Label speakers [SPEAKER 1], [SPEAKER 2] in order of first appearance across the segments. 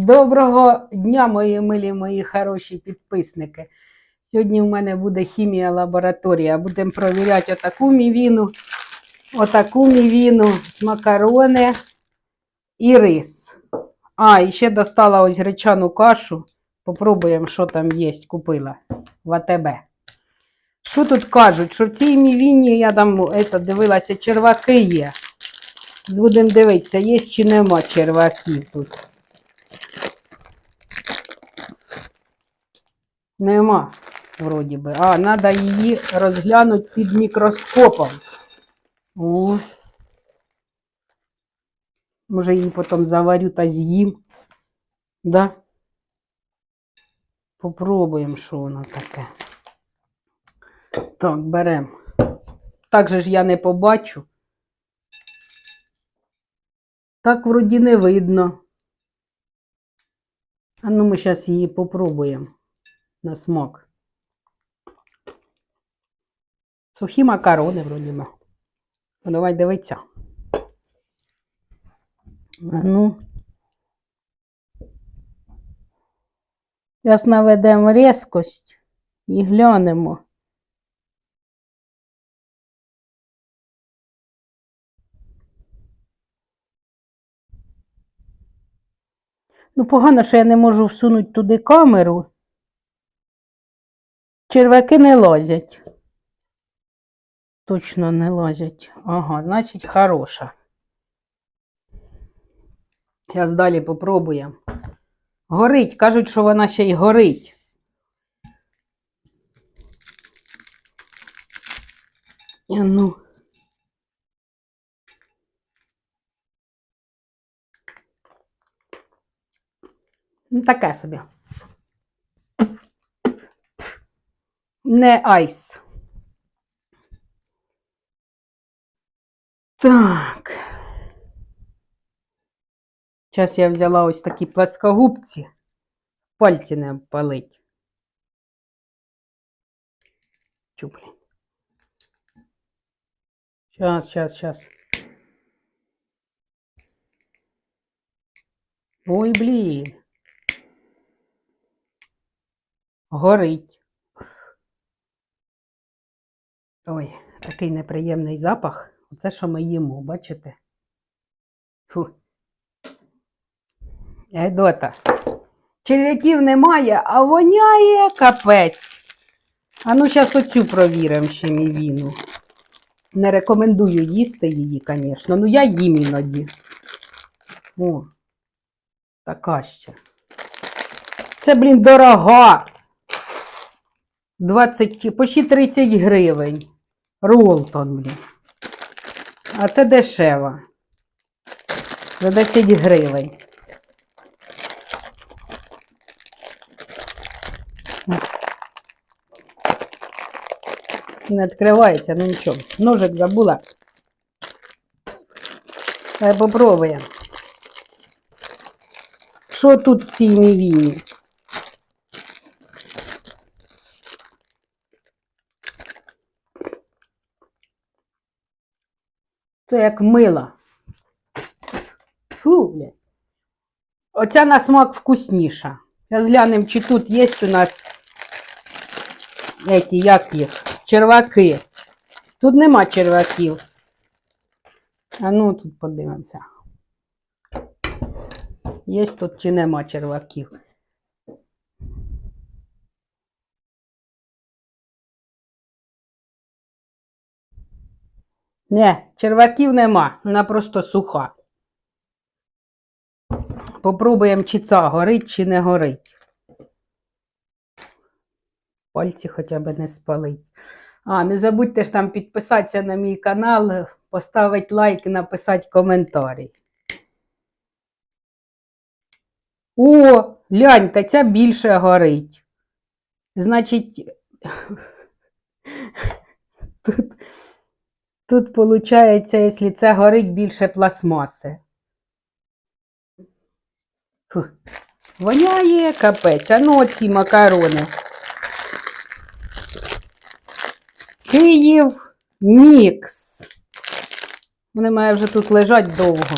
[SPEAKER 1] Доброго дня, мої милі, мої хороші підписники. Сьогодні в мене буде хімія лабораторія. Будемо провіряти отаку мівіну, отаку мівіну, макарони і рис. А, і ще достала ось гречану кашу. Попробуємо, що там є. Купила в АТБ. Що тут кажуть? Що в цій мівіні я там ето, дивилася, черваки є. Будемо дивитися, є чи нема черваків тут. Нема, вроді би. А, треба її розглянути під мікроскопом. О. Може, її потім заварю та з'їм. Да? Попробуємо, що воно таке. Так, беремо. Так же ж я не побачу. Так вроді не видно. А ну ми зараз її попробуємо на смак. Сухі макарони, вроді би. Ну, давай дивитися. А ну. Зараз наведемо різкость і глянемо. Ну, погано, що я не можу всунути туди камеру. Червяки не лазять. Точно не лазять. Ага, значить, хороша. Зараз далі попробуємо. Горить, кажуть, що вона ще й горить. А ну. Ну, таке собі. Не айс. Так. Зараз я взяла ось такі пласкогубці. Пальці не обпалить. Чу, блін. Щас, щас, щас. Ой, блін. Горить. Ой, такий неприємний запах. Оце, що ми їмо, бачите? Фу. Гедота. Черв'яків немає, а воняє капець. А ну, зараз оцю провіримо ще мівіну. Не рекомендую їсти її, звісно. Ну, я їм іноді. О, така ще. Це, блін, дорога. 20, почти 30 гривень. Ролтон, блін. А це дешева. За 10 гривень. Не відкривається, ну нічого. Ножик забула. Давай попробуємо. Що тут в цій мівіні? Це як мило. Фу, бля. Оця на смак вкусніша. Зараз глянемо, чи тут є у нас эти, як їх, черваки. Тут нема черваків. А ну тут подивимося. Є тут чи нема черваків. Не, черваків нема, вона просто суха. Попробуємо, чи ця горить, чи не горить. Пальці хоча б не спалить. А, не забудьте ж там підписатися на мій канал, поставити лайк і написати коментарі. О, гляньте, ця більше горить. Значить, тут, тут виходить, якщо це горить більше пластмаси. Воняє капець. А ну оці макарони. Київ мікс. Вони мають вже тут лежать довго.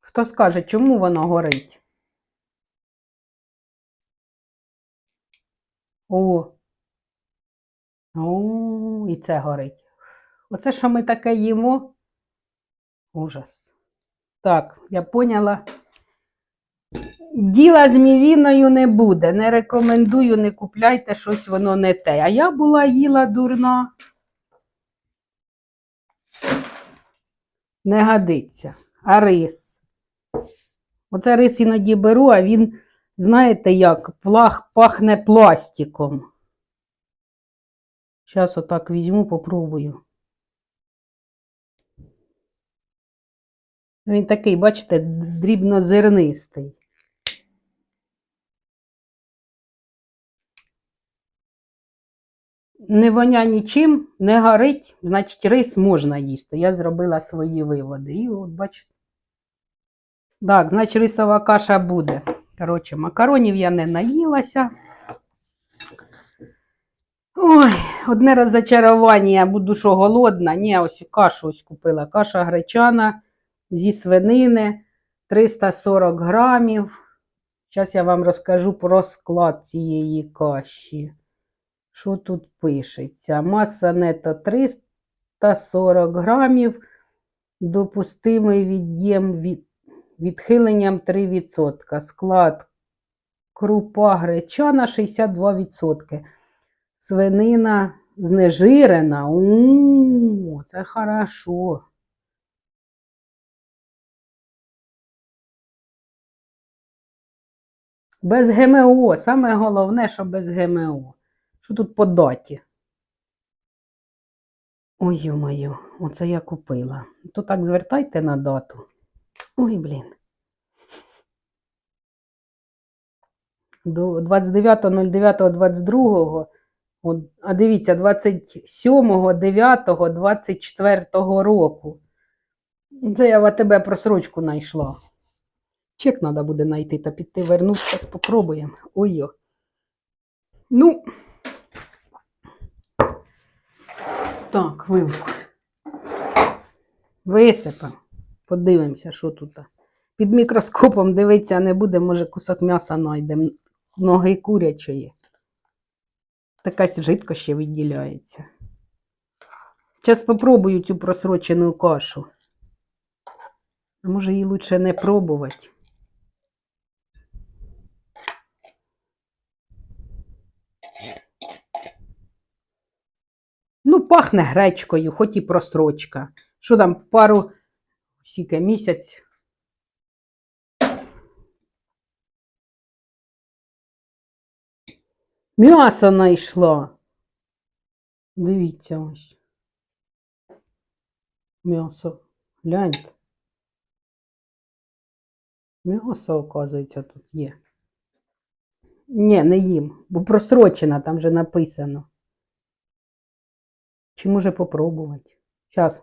[SPEAKER 1] Хто скаже, чому воно горить? О. О, і це горить. Оце, що ми таке їмо. Ужас. Так, я поняла. Діла з мівіною не буде. Не рекомендую, не купляйте щось, воно не те. А я була їла дурна. Не годиться. А рис. Оце рис іноді беру, а він, знаєте як, плах, пахне пластиком. Зараз отак візьму, попробую. Він такий, бачите, дрібнозернистий. Не воня нічим, не горить, значить рис можна їсти. Я зробила свої виводи. І от, бачите. Так, значить, рисова каша буде. Коротше, макаронів я не наїлася. Ой, одне розочарування, буду що голодна. Ні, ось кашу ось купила. Каша гречана зі свинини 340 грамів. Зараз я вам розкажу про склад цієї каші. Що тут пишеться? Маса нето 340 грамів, допустимий від'єм від, відхиленням 3%. Склад крупа гречана 62%. Свинина знежирена. У, це хорошо. Без ГМО. Саме головне, що без ГМО. Що тут по даті? Ой, ё-моё, оце я купила. То так звертайте на дату. Ой, блін. До 29.09.22. А дивіться, 27.09.24 року. Це я в АТБ просрочку знайшла. Чек треба буде знайти та піти вернути, зараз спробуємо. Ой-йо. Ну. Так, вилку. Висипемо. Подивимося, що тут. Під мікроскопом дивитися не буде, може кусок м'яса знайдемо. Ноги курячої. Така жидко ще відділяється. Зараз спробую цю просрочену кашу. А може її лучше не пробувати. Ну, пахне гречкою, хоч і просрочка. Що там, пару скільки місяць. М'ясо знайшла. Дивіться ось. М'ясо. Гляньте. М'ясо, оказується, тут є. Ні, не їм, бо просрочена, там вже написано. Чи може попробувати? Зараз.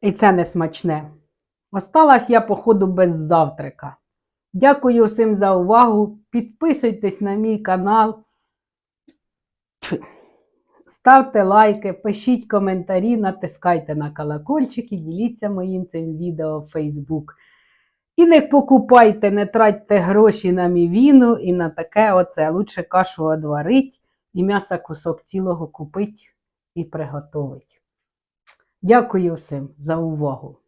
[SPEAKER 1] І це не смачне. Осталась я, походу, без завтрака. Дякую всім за увагу. Підписуйтесь на мій канал. Ставте лайки, пишіть коментарі, натискайте на колокольчик і діліться моїм цим відео в Facebook. І не покупайте, не тратьте гроші на мівіну і на таке оце. Лучше кашу одварить і м'яса кусок цілого купить і приготовить. Дякую всім за увагу!